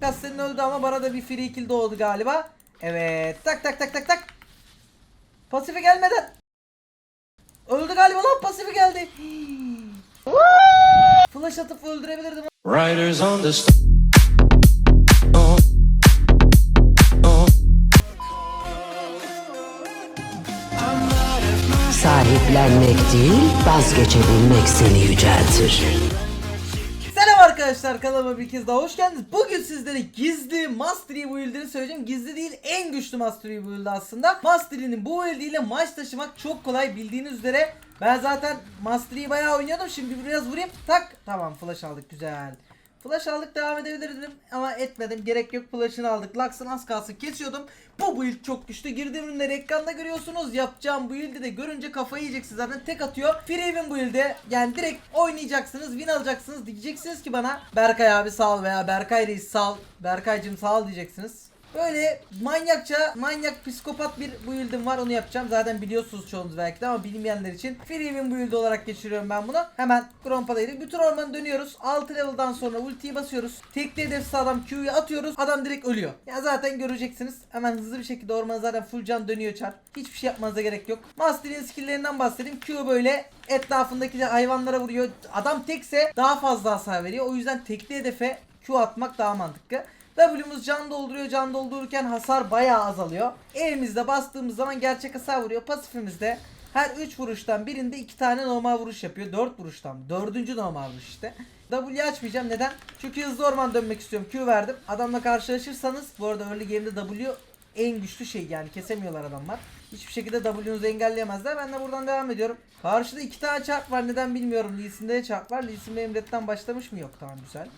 Kassenin öldü ama bana da bir free kill doğdu galiba. Evet. Tak tak tak tak tak. Pasifi gelmeden. Öldü galiba lan pasifi geldi. Flash atıp öldürebilirdim. Riders on the storm. Sahiplenmek değil, vazgeçebilmek seni yüceltir. Arkadaşlar kanalıma bir kez daha hoş geldiniz. Bugün sizlere gizli Mastery build'ini söyleyeceğim. Gizli değil en güçlü Mastery build aslında. Mastery'nin bu build ile maç taşımak çok kolay bildiğiniz üzere. Ben zaten Mastery'yi bayağı oynuyordum. Şimdi biraz vurayım. Tak. Tamam flash aldık güzel. Flash aldık devam edebilirdim ama etmedim. Gerek yok flash'ını aldık. Lux'ın az kalsın kesiyordum. Bu build çok güçlü. Girdiğim ürünleri ekranda görüyorsunuz. Yapacağım build'i de görünce kafayı yiyeceksiniz zaten. Tek atıyor. Free win build'e yani direkt oynayacaksınız. Win alacaksınız. Diyeceksiniz ki bana Berkay abi sağ ol veya Berkay reis sağ ol. Berkaycım sağ ol diyeceksiniz. Böyle manyakça, manyak psikopat bir build'im var onu yapacağım. Zaten biliyorsunuz çoğunuz belki de ama bilmeyenler için free win build olarak geçiriyorum ben bunu. Hemen Grompada'ydı. Bütün ormanı dönüyoruz. 6 level'dan sonra ultiyi basıyoruz. Tekli hedefsiz adam Q'yu atıyoruz. Adam direkt ölüyor. Ya zaten göreceksiniz. Hemen hızlı bir şekilde orman zaten full can dönüyor çar. Hiçbir şey yapmanıza gerek yok. Master'in skill'lerinden bahsedeyim. Q böyle etrafındaki hayvanlara vuruyor. Adam tekse daha fazla hasar veriyor. O yüzden tekli hedefe Q atmak daha mantıklı. W'muz can dolduruyor. Can doldururken hasar bayağı azalıyor. Elimizde bastığımız zaman gerçek hasar vuruyor. Pasifimizde her 3 vuruştan birinde 2 tane normal vuruş yapıyor. 4 vuruştan. 4. normal vuruş işte. W açmayacağım. Neden? Çünkü hızlı orman dönmek istiyorum. Q verdim. Adamla karşılaşırsanız bu arada early game'de W en güçlü şey yani kesemiyorlar adamlar. Hiçbir şekilde W'nuzu engelleyemezler. Ben de buradan devam ediyorum. Karşıda iki tane çarp var. Neden bilmiyorum. Lee Sin'de de çarp var. Lee Sin başlamış mı? Yok tamam güzel.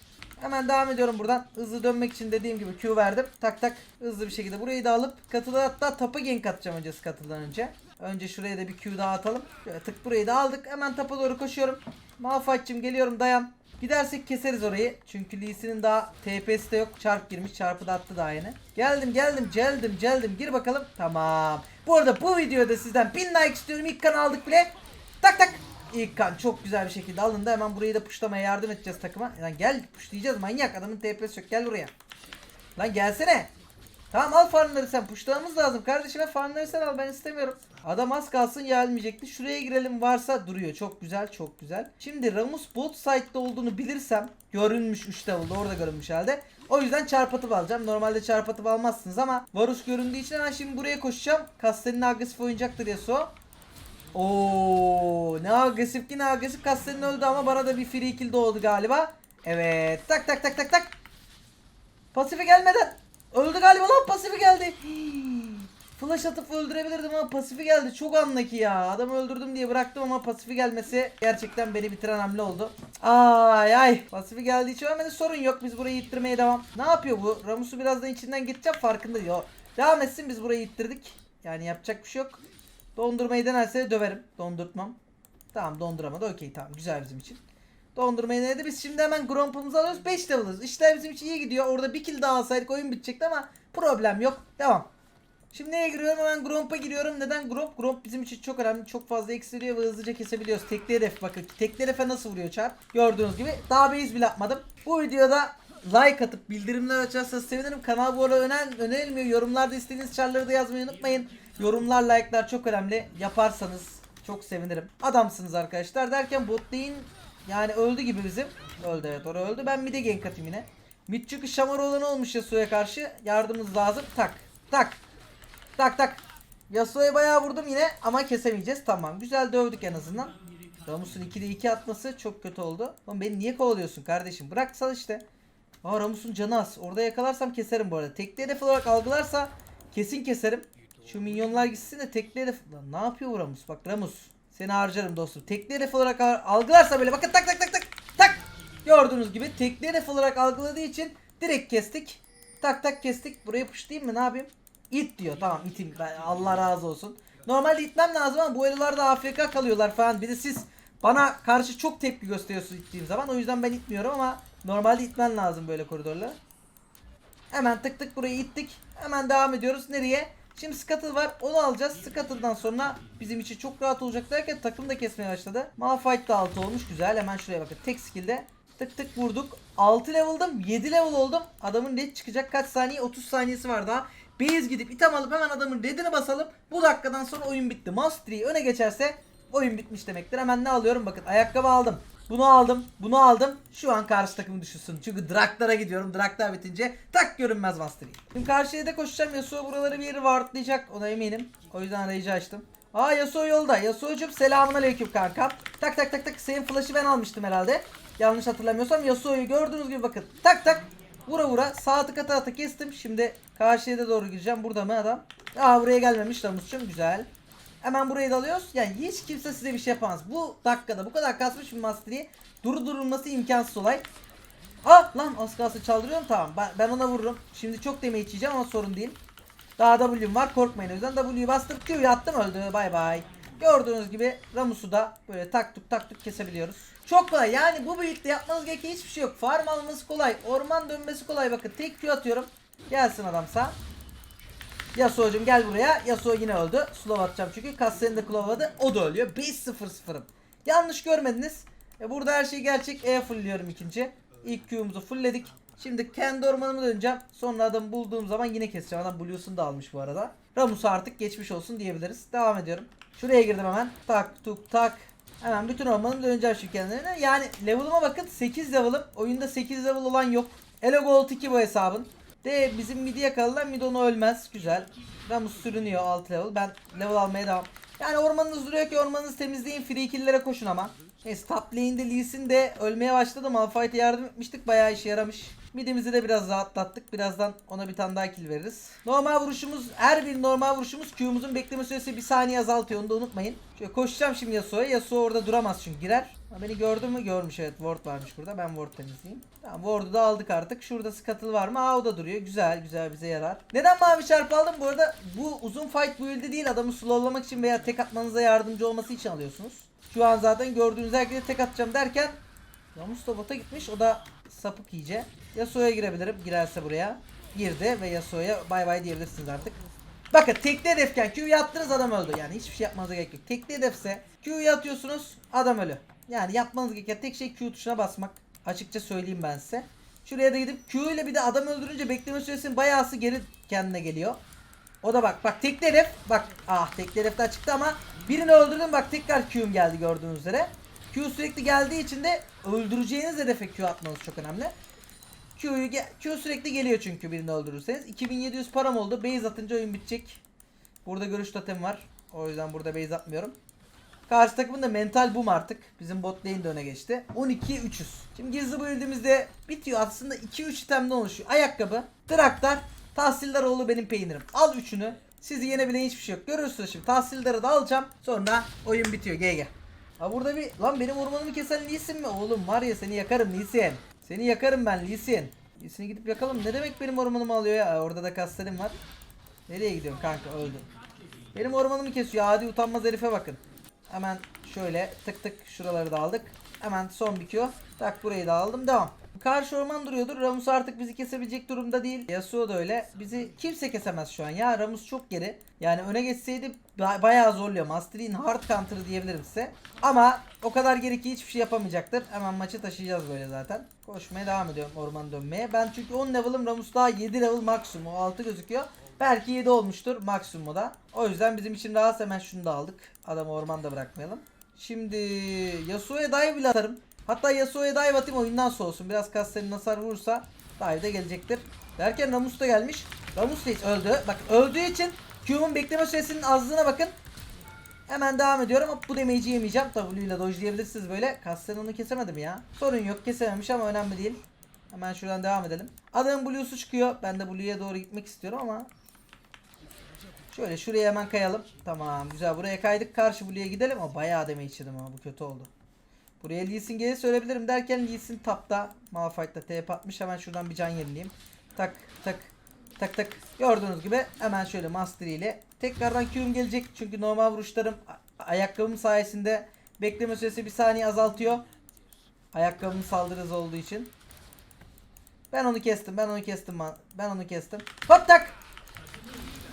Hemen devam ediyorum buradan. Hızlı dönmek için dediğim gibi Q verdim. Tak tak hızlı bir şekilde burayı da alıp katılı hatta tapa gank atacağım önce katıdan önce. Önce şuraya da bir Q daha atalım. Şöyle tık burayı da aldık. Hemen tapa doğru koşuyorum. Malphite'cim geliyorum dayan. Gidersek keseriz orayı. Çünkü Lee Sin'in daha TP'si de yok. Çarp girmiş. Çarpı da attı daha yeni. Geldim geldim geldim geldim. Gir bakalım. Tamam. Bu arada bu videoda sizden 1000 like istiyorum. İlk kan aldık bile. Tak tak. İlk kan çok güzel bir şekilde alındı. Hemen burayı da puşlamaya yardım edeceğiz takıma. Lan gel puşlayacağız manyak. Adamın TP'si yok. Gel buraya. Lan gelsene. Tamam al farmları sen. Puşlamamız lazım. Kardeşime farmları sen al. Ben istemiyorum. Adam az kalsın gelmeyecekti. Şuraya girelim varsa duruyor. Çok güzel çok güzel. Şimdi Ramus bot site'da olduğunu bilirsem görünmüş 3 level'da orada görünmüş halde. O yüzden çarpatıp alacağım. Normalde çarpatıp almazsınız ama Varus göründüğü için hemen şimdi buraya koşacağım. Kastenin agresif oyuncaktır Yasuo. Oo, ne agresif ki ne agresif Kastenin öldü ama bana da bir free kill doğdu galiba. Evet. Tak tak tak tak tak. Pasifi gelmeden. Öldü galiba lan pasifi geldi. Flash atıp öldürebilirdim ama pasifi geldi. Çok anlaki ya. Adamı öldürdüm diye bıraktım ama pasifi gelmesi gerçekten beni bitiren hamle oldu. Ay ay. Pasifi geldiği için ölmedi sorun yok. Biz burayı ittirmeye devam. Ne yapıyor bu? Ramus'u birazdan içinden geçeceğim farkında. O Devam etsin biz burayı ittirdik. Yani yapacak bir şey yok. Dondurmayı denerse de döverim. Dondurtmam. Tamam donduramadı. Okey tamam güzel bizim için. Dondurmayı denedi. Biz şimdi hemen Gromp'umuzu alıyoruz. 5 level'ız. İşler bizim için iyi gidiyor. Orada bir kill daha alsaydık oyun bitecekti ama problem yok. Devam. Şimdi neye giriyorum? Hemen Gromp'a giriyorum. Neden Gromp? Gromp bizim için çok önemli. Çok fazla eksiliyor ve hızlıca kesebiliyoruz. Tekli hedef bakın. Tekli hedefe nasıl vuruyor çarp? Gördüğünüz gibi. Daha base bile atmadım. Bu videoda like atıp bildirimler açarsanız sevinirim. Kanal bu arada öner önerilmiyor. Yorumlarda istediğiniz çarları da yazmayı unutmayın. Yorumlar, like'lar çok önemli. Yaparsanız çok sevinirim. Adamsınız arkadaşlar. Derken bot lane yani öldü gibi bizim. Öldü evet orada öldü. Ben mid'e gank atayım yine. Mid çünkü şamar olanı olmuş Yasuo'ya karşı. Yardımımız lazım. Tak. Tak. Tak tak. Yasuo'ya bayağı vurdum yine ama kesemeyeceğiz. Tamam. Güzel dövdük en azından. Ramus'un 2'de 2 atması çok kötü oldu. Oğlum beni niye kovalıyorsun kardeşim? Bırak sal işte. Aa Ramus'un canı az. Orada yakalarsam keserim bu arada. Tekli hedef olarak algılarsa kesin keserim. Şu minyonlar gitsin de tekli hedef... Lan ne yapıyor bu Ramus? Bak Ramus. Seni harcarım dostum. Tekli hedef olarak al- algılarsa böyle bakın tak tak tak tak tak. Gördüğünüz gibi tekli hedef olarak algıladığı için direkt kestik. Tak tak kestik. Buraya pushlayayım mı ne yapayım? İt diyor. Tamam itim. Allah razı olsun. Normalde itmem lazım ama bu aralarda AFK kalıyorlar falan. Bir de siz bana karşı çok tepki gösteriyorsunuz ittiğim zaman. O yüzden ben itmiyorum ama normalde itmen lazım böyle koridorla. Hemen tık tık burayı ittik. Hemen devam ediyoruz. Nereye? Şimdi Scuttle var. Onu alacağız. Scuttle'dan sonra bizim için çok rahat olacak derken takım da kesmeye başladı. Malphite da altı olmuş. Güzel. Hemen şuraya bakın. Tek skill'de Tık tık vurduk. 6 level'dım. 7 level oldum. Adamın red çıkacak kaç saniye? 30 saniyesi var daha. Base gidip item alıp hemen adamın redini basalım. Bu dakikadan sonra oyun bitti. Mastery öne geçerse oyun bitmiş demektir. Hemen ne alıyorum? Bakın ayakkabı aldım. Bunu aldım. Bunu aldım. Şu an karşı takımı düşünsün. Çünkü Draktar'a gidiyorum. Draktar bitince tak görünmez Mastery. Şimdi karşıya da koşacağım. Yasuo buraları bir yeri wardlayacak. Ona eminim. O yüzden arayıcı açtım. Aa Yasuo yolda. Yasuo'cum selamun aleyküm kankam. Tak tak tak tak. Senin flash'ı ben almıştım herhalde. Yanlış hatırlamıyorsam Yasuo'yu gördüğünüz gibi bakın. Tak tak. Vura vura. Sağ tık ata ata kestim. Şimdi karşıya da doğru gireceğim. Burada mı adam? Aa buraya gelmemiş Ramus'cum. Güzel. Hemen burayı da alıyoruz. Yani hiç kimse size bir şey yapamaz. Bu dakikada bu kadar kasmış bir Mastery'i durdurulması imkansız olay. Ah lan az kalsın çaldırıyorum tamam ben, ben ona vururum. Şimdi çok damage yiyeceğim ama sorun değil. Daha W'm var korkmayın o yüzden W'yu bastım Q'yu attım öldü bay bay. Gördüğünüz gibi Ramus'u da böyle tak tuk tak tuk kesebiliyoruz. Çok kolay yani bu build'de yapmanız gereken hiçbir şey yok. Farm alması kolay. Orman dönmesi kolay bakın tek Q atıyorum. Gelsin adamsa. Yasuo'cum gel buraya. Yasuo yine öldü. Slow atacağım çünkü. Cassian'ı da clawladı. O da ölüyor. 5-0-0'ım. Yanlış görmediniz. E burada her şey gerçek. E fullliyorum ikinci. İlk Q'muzu fullledik. Şimdi kendi ormanıma döneceğim. Sonra adamı bulduğum zaman yine keseceğim. Adam Blue'sunu da almış bu arada. Ramus'a artık geçmiş olsun diyebiliriz. Devam ediyorum. Şuraya girdim hemen. Tak tuk tak. Hemen bütün ormanımı döneceğim şu kendilerine. Yani level'ıma bakın 8 level'ım. Oyunda 8 level olan yok. Elo Gold 2 bu hesabın. De bizim midi yakaladılar. Mid onu ölmez. Güzel. Ramus sürünüyor 6 level. Ben level almaya devam. Yani ormanınız duruyor ki ormanınızı temizleyin. Free kill'lere koşun ama. Neyse top lane'de Lee Sin de ölmeye başladı. Malphite'e yardım etmiştik. Bayağı işe yaramış. Midimizi de biraz rahatlattık. Birazdan ona bir tane daha kill veririz. Normal vuruşumuz her bir normal vuruşumuz Q'muzun bekleme süresi bir saniye azaltıyor. Onu da unutmayın. Şöyle koşacağım şimdi Yasuo'ya. Yasuo orada duramaz çünkü girer. Beni gördü mü? Görmüş evet. Ward varmış burada. Ben Ward temizleyeyim. Tamam Ward'u da aldık artık. Şurada scuttle var mı? Aa o da duruyor. Güzel güzel bize yarar. Neden mavi çarpı aldım? Bu arada bu uzun fight build'i değil. Adamı slowlamak için veya tek atmanıza yardımcı olması için alıyorsunuz. Şu an zaten gördüğünüz herkese tek atacağım derken Ramus da bota gitmiş. O da sapık iyice. Yasuo'ya girebilirim. Girerse buraya. Girdi ve Yasuo'ya bay bay diyebilirsiniz artık. Bakın tekli hedefken Q'yu attınız adam öldü. Yani hiçbir şey yapmanıza gerek yok. Tekli hedefse Q'yu atıyorsunuz adam ölü. Yani yapmanız gereken tek şey Q tuşuna basmak. Açıkça söyleyeyim ben size. Şuraya da gidip Q ile bir de adam öldürünce bekleme süresinin bayağısı geri kendine geliyor. O da bak bak tekli hedef bak ah tekli hedef daha çıktı ama birini öldürdüm bak tekrar Q'm geldi gördüğünüz üzere. Q sürekli geldiği için de öldüreceğiniz hedefe Q atmanız çok önemli. Q'yu Q sürekli geliyor çünkü birini öldürürseniz. 2700 param oldu. Base atınca oyun bitecek. Burada görüş totem var. O yüzden burada base atmıyorum. Karşı takımın da mental boom artık. Bizim bot lane de öne geçti. 12 300. Şimdi gizli build'imizde bitiyor. Aslında 2-3 itemden oluşuyor. Ayakkabı, traktar, tahsildaroğlu benim peynirim. Al üçünü. Sizi yenebilen hiçbir şey yok. Görürsünüz şimdi. Tahsildarı da alacağım. Sonra oyun bitiyor. GG. Ha burada bir lan benim ormanımı kesen Sin mi? Oğlum var ya seni yakarım Sin. Seni yakarım ben Lee Sin. Gidip yakalım. Ne demek benim ormanımı alıyor ya? Orada da kaslarım var. Nereye gidiyorsun kanka öldüm. Benim ormanımı kesiyor. Adi utanmaz herife bakın. Hemen şöyle tık tık şuraları da aldık. Hemen son bitiyor. Tak burayı da aldım. Devam. Karşı orman duruyordur. Ramus artık bizi kesebilecek durumda değil. Yasuo da öyle. Bizi kimse kesemez şu an ya. Ramus çok geri. Yani öne geçseydi ba- bayağı zorluyor. Mastery'in hard counter'ı diyebilirim size. Ama o kadar geri ki hiçbir şey yapamayacaktır. Hemen maçı taşıyacağız böyle zaten. Koşmaya devam ediyorum orman dönmeye. Ben çünkü 10 level'ım Ramus daha 7 level maksimum. O 6 gözüküyor. Belki 7 olmuştur maksimum o da. O yüzden bizim için rahat hemen şunu da aldık. Adamı ormanda bırakmayalım. Şimdi Yasuo'ya dive bile atarım. Hatta Yasuo'ya dive atayım oyundan soğusun. Biraz kaslarının hasar vurursa dive de gelecektir. Derken Ramus da gelmiş. Ramus hiç öldü. Bak öldüğü için Q'mun bekleme süresinin azlığına bakın. Hemen devam ediyorum ama bu damage'i yemeyeceğim. W ile dojlayabilirsiniz böyle. Kaslarını onu kesemedim ya. Sorun yok kesememiş ama önemli değil. Hemen şuradan devam edelim. Adamın Blue'su çıkıyor. Ben de Blue'ya doğru gitmek istiyorum ama Şöyle şuraya hemen kayalım. Tamam güzel buraya kaydık. Karşı Blue'ya gidelim. Ama bayağı deme içirdim ama bu kötü oldu. Buraya Lee Sin gelir söyleyebilirim derken Lee Sin tapta. Malphite'da TP atmış. Hemen şuradan bir can yenileyim. Tak tak tak tak. Gördüğünüz gibi hemen şöyle Mastery ile. Tekrardan Q'm gelecek. Çünkü normal vuruşlarım ayakkabım sayesinde bekleme süresi bir saniye azaltıyor. Ayakkabımın saldırı olduğu için. Ben onu kestim. Ben onu kestim. Ben onu kestim. Hop tak.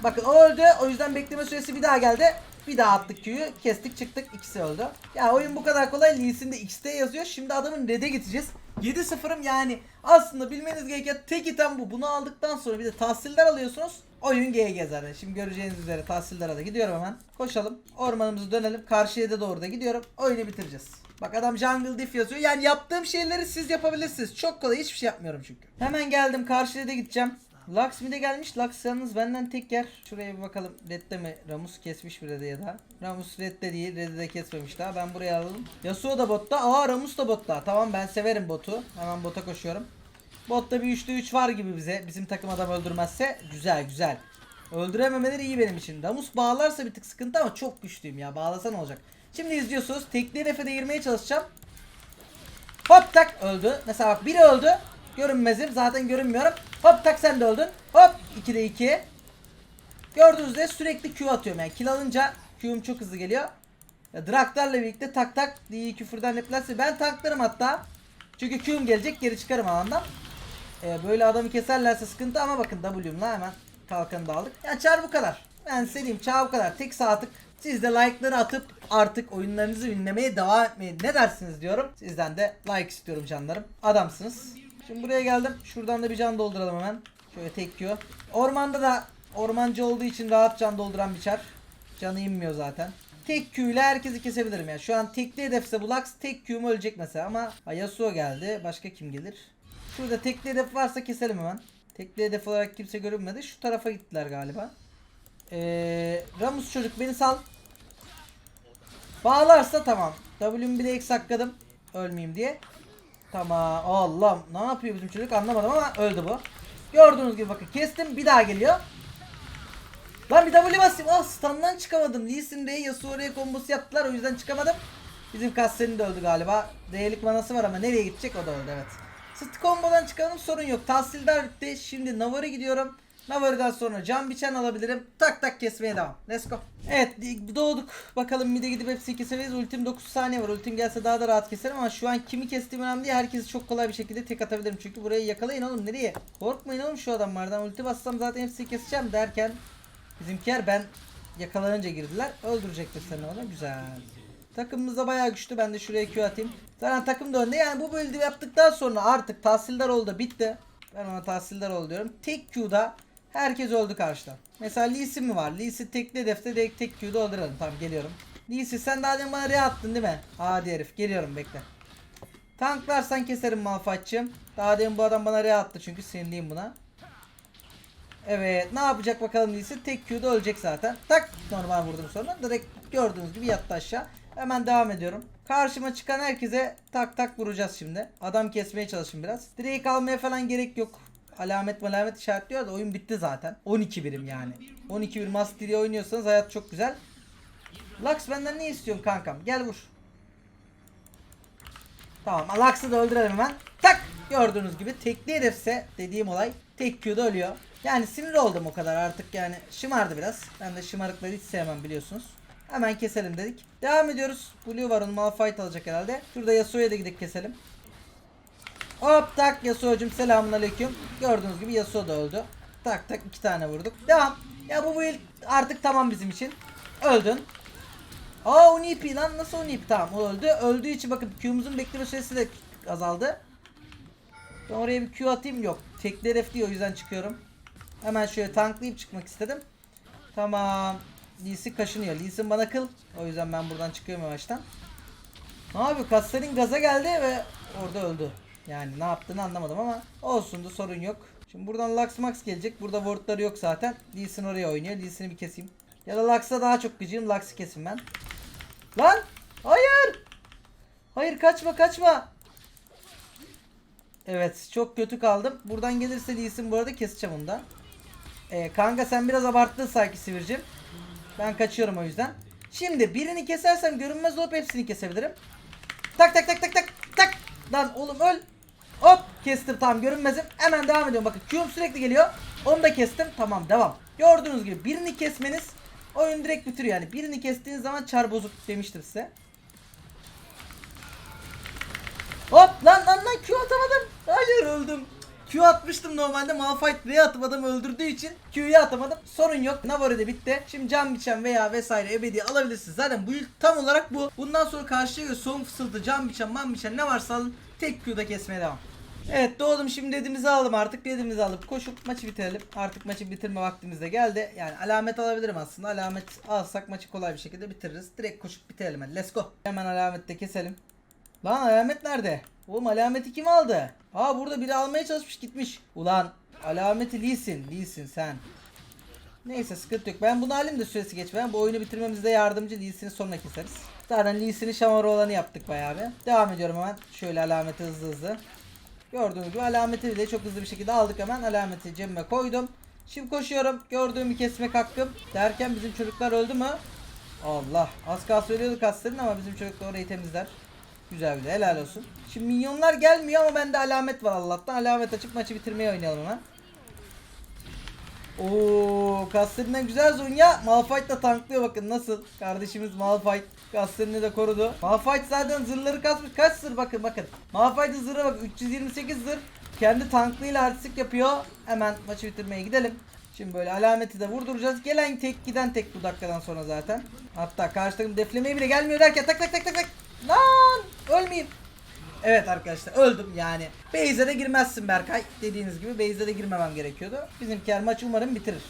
Bakın o öldü. O yüzden bekleme süresi bir daha geldi. Bir daha attık Q'yu. Kestik çıktık. ikisi öldü. Ya oyun bu kadar kolay. Lee Sin de X'te yazıyor. Şimdi adamın red'e gideceğiz. 7-0'ım yani aslında bilmeniz gereken tek item bu. Bunu aldıktan sonra bir de tahsiller alıyorsunuz. Oyun GG zaten. Şimdi göreceğiniz üzere tahsillere de gidiyorum hemen. Koşalım. Ormanımızı dönelim. Karşıya da doğru da gidiyorum. Oyunu bitireceğiz. Bak adam jungle diff yazıyor. Yani yaptığım şeyleri siz yapabilirsiniz. Çok kolay hiçbir şey yapmıyorum çünkü. Hemen geldim. Karşıya da gideceğim. Lux de gelmiş. Lux yalnız benden tek yer. Şuraya bir bakalım. Red'de mi? Ramus kesmiş bir Red'e ya da. Ramus Red'de değil. Red'i de kesmemiş daha. Ben buraya alalım. Yasuo da botta. Aa Ramus da botta. Tamam ben severim botu. Hemen bota koşuyorum. Botta bir 3'te 3 var gibi bize. Bizim takım adam öldürmezse. Güzel güzel. Öldürememeleri iyi benim için. Ramus bağlarsa bir tık sıkıntı ama çok güçlüyüm ya. Bağlasa ne olacak? Şimdi izliyorsunuz. Tekli hedefe de girmeye çalışacağım. Hop tak öldü. Mesela bak biri öldü. Görünmezim. Zaten görünmüyorum. Hop tak sen de öldün. Hop 2'de 2. Gördüğünüz üzere sürekli Q atıyorum yani. Kill alınca Q'um çok hızlı geliyor. Ya Draktar'la birlikte tak tak diye küfürden replerse ben tanklarım hatta. Çünkü Q'um gelecek geri çıkarım alandan. Ee, böyle adamı keserlerse sıkıntı ama bakın W'umla hemen kalkanı da aldık. Yani çar bu kadar. Ben söyleyeyim çar bu kadar. Tek saatlik siz de like'ları atıp artık oyunlarınızı dinlemeye devam etmeyi ne dersiniz diyorum. Sizden de like istiyorum canlarım. Adamsınız. Şimdi buraya geldim. Şuradan da bir can dolduralım hemen. Şöyle tek. Ormanda da ormancı olduğu için rahat can dolduran bir çar. Canı inmiyor zaten. Tek Q ile herkesi kesebilirim yani. Şu an tekli hedefse bu Lux tek Q'm ölecek mesela ama Yasuo geldi. Başka kim gelir? Şurada tekli hedef varsa keselim hemen. Tekli hedef olarak kimse görünmedi. Şu tarafa gittiler galiba. Ee, Ramus çocuk beni sal. Bağlarsa tamam. W'mi bile X hakladım. Ölmeyeyim diye. Tamam. Allah'ım ne yapıyor bizim çocuk anlamadım ama öldü bu. Gördüğünüz gibi bakın kestim bir daha geliyor. Lan bir W basayım. Ah stun'dan çıkamadım. Lee Sin R'ye Yasuo R'ye kombosu yaptılar o yüzden çıkamadım. Bizim Kassen'in de öldü galiba. D'lik manası var ama nereye gidecek o da öldü evet. Sıt kombodan çıkalım sorun yok. Tahsildar bitti. Şimdi Navar'a gidiyorum. Navar'dan sonra can biçen alabilirim. Tak tak kesmeye devam. Let's go. Evet doğduk. Bakalım mid'e gidip hepsini kesemeyiz. Ultim 9 saniye var. Ultim gelse daha da rahat keserim ama şu an kimi kestiğim önemli değil. Herkesi çok kolay bir şekilde tek atabilirim. Çünkü burayı yakalayın oğlum. Nereye? Korkmayın oğlum şu adamlardan. Ulti bassam zaten hepsini keseceğim derken bizimkiler ben yakalanınca girdiler. Öldürecektir seni ona. Güzel. Takımımız da bayağı güçlü. Ben de şuraya Q atayım. Zaten takım da önde. Yani bu build'i yaptıktan sonra artık tahsildar oldu. Bitti. Ben ona tahsildar ol diyorum. Tek Q'da herkes öldü karşıdan. Mesela Lee Sin mi var? Lee Sin tekli hedefte direkt tek Q'da öldürelim. Tamam geliyorum. Lee Sin sen daha demin bana re attın değil mi? Hadi herif. Geliyorum bekle. Tanklarsan keserim Malphite'cığım. Daha demin bu adam bana re attı çünkü sinirliyim buna. Evet ne yapacak bakalım değilse tek Q'da ölecek zaten. Tak normal vurdum sonra direkt gördüğünüz gibi yattı aşağı. Hemen devam ediyorum. Karşıma çıkan herkese tak tak vuracağız şimdi. Adam kesmeye çalışın biraz. Direkt almaya falan gerek yok. Alamet malamet işaretliyor da oyun bitti zaten. 12 birim yani. 12 bir Mastery oynuyorsanız hayat çok güzel. Lux benden ne istiyorsun kankam? Gel vur. Tamam Lux'ı da öldürelim hemen. Tak! Gördüğünüz gibi tekli hedefse dediğim olay tek Q'da ölüyor. Yani sinir oldum o kadar artık yani şımardı biraz. Ben de şımarıkları hiç sevmem biliyorsunuz. Hemen keselim dedik. Devam ediyoruz. Blue var onu Malphite alacak herhalde. Şurada Yasuo'ya da gidip keselim. Hop tak Yasuo'cum selamun aleyküm. Gördüğünüz gibi Yasuo da öldü. Tak tak iki tane vurduk. Devam. Ya bu build artık tamam bizim için. Öldün. Aa Unipi lan nasıl Unipi tamam o öldü. Öldüğü için bakın Q'muzun bekleme süresi de azaldı. Ben oraya bir Q atayım yok. Tekli hedef diyor o yüzden çıkıyorum. Hemen şöyle tanklayıp çıkmak istedim. Tamam. Lee Sin kaşınıyor. Lee Sin bana kıl. O yüzden ben buradan çıkıyorum yavaştan. Ne yapıyor? Kastelin gaza geldi ve orada öldü. Yani ne yaptığını anlamadım ama olsun da sorun yok. Şimdi buradan Lux Max gelecek. Burada wardları yok zaten. Lee oraya oynuyor. Lee bir keseyim. Ya da Lux'a daha çok gıcığım. Lux'ı kesin ben. Lan! Hayır! Hayır kaçma kaçma. Evet çok kötü kaldım. Buradan gelirse Lee Sin bu arada keseceğim onu da. Ee, kanka sen biraz abarttın sanki Sivircim. Ben kaçıyorum o yüzden. Şimdi birini kesersem görünmez olup hepsini kesebilirim. Tak tak tak tak tak tak. Lan oğlum öl. Hop kestim tamam görünmezim. Hemen devam ediyorum bakın Q'um sürekli geliyor. Onu da kestim tamam devam. Gördüğünüz gibi birini kesmeniz oyun direkt bitiriyor yani. Birini kestiğiniz zaman çar bozuk demiştim size. Hop lan lan lan Q atamadım. Hayır öldüm. Q atmıştım normalde Malphite R'ye atıp adamı öldürdüğü için Q'yu atamadım. Sorun yok. Navari de bitti. Şimdi can biçen veya vesaire ebedi alabilirsiniz. Zaten bu yıl tam olarak bu. Bundan sonra karşıya son fısıltı, can biçen, man biçen ne varsa alın. Tek Q'da kesmeye devam. Evet doğdum şimdi dediğimizi aldım artık dediğimizi alıp koşup maçı bitirelim. Artık maçı bitirme vaktimiz de geldi. Yani alamet alabilirim aslında. Alamet alsak maçı kolay bir şekilde bitiririz. Direkt koşup bitirelim hadi let's go. Hemen alamette keselim. Lan alamet nerede? Oğlum alameti kim aldı? Aa burada biri almaya çalışmış gitmiş. Ulan alameti Lee'sin. Lee'sin sen. Neyse sıkıntı yok. Ben bunu alayım da süresi geçmeden. Bu oyunu bitirmemizde yardımcı Lee'sini sonra keseriz. Zaten Lee'sini şamarı olanı yaptık bayağı bir. Devam ediyorum hemen. Şöyle alameti hızlı hızlı. Gördüğünüz gibi alameti de çok hızlı bir şekilde aldık hemen. Alameti cebime koydum. Şimdi koşuyorum. Gördüğümü kesmek hakkım. Derken bizim çocuklar öldü mü? Allah. Az kalsın ölüyordu kasların ama bizim çocuklar orayı temizler. Güzel bir de helal olsun. Şimdi minyonlar gelmiyor ama bende alamet var Allah'tan. Alamet açıp maçı bitirmeye oynayalım hemen. Oo, Kasterinden güzel Zonya. Malphite da tanklıyor bakın nasıl. Kardeşimiz Malphite Kasterini de korudu. Malphite zaten zırhları kasmış. Kaç zırh bakın bakın. Malphite'ın zırhı bak 328 zırh. Kendi tanklığıyla artistik yapıyor. Hemen maçı bitirmeye gidelim. Şimdi böyle alameti de vurduracağız. Gelen tek giden tek bu dakikadan sonra zaten. Hatta karşı takım deflemeye bile gelmiyor derken tak tak tak tak tak. Lan ölmeyeyim. Evet arkadaşlar öldüm yani. Base'e de girmezsin Berkay. Dediğiniz gibi base'e de girmemem gerekiyordu. Bizimkiler maçı umarım bitirir.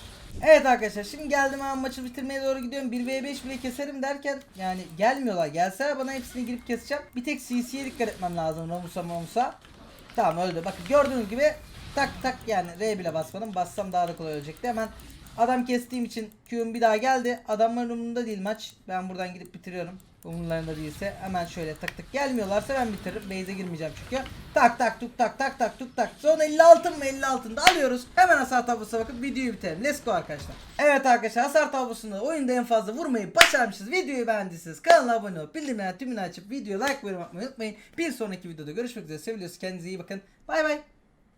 Evet arkadaşlar şimdi geldim hemen maçı bitirmeye doğru gidiyorum. 1v5 bile keserim derken yani gelmiyorlar. Gelse bana hepsini girip keseceğim. Bir tek CC'ye dikkat etmem lazım Ramus'a Mamus'a. Tamam öldü. Bakın gördüğünüz gibi tak tak yani R bile basmadım. Bassam daha da kolay ölecekti. Hemen adam kestiğim için Q'um bir daha geldi. Adamların umurunda değil maç. Ben buradan gidip bitiriyorum. Umurlarında değilse hemen şöyle tak tak gelmiyorlarsa ben bitiririm. Base'e girmeyeceğim çünkü. Tak tak tuk tak tak tak tuk tak. Son 50 altın mı 50 altın da alıyoruz. Hemen hasar tablosuna bakıp videoyu bitirelim. Let's go arkadaşlar. Evet arkadaşlar hasar tablosunda oyunda en fazla vurmayı başarmışız. Videoyu beğendiyseniz kanala abone olup bildirimleri tümünü açıp videoyu like ve yorum atmayı unutmayın. Bir sonraki videoda görüşmek üzere. Seviyoruz. Kendinize iyi bakın. Bay bay.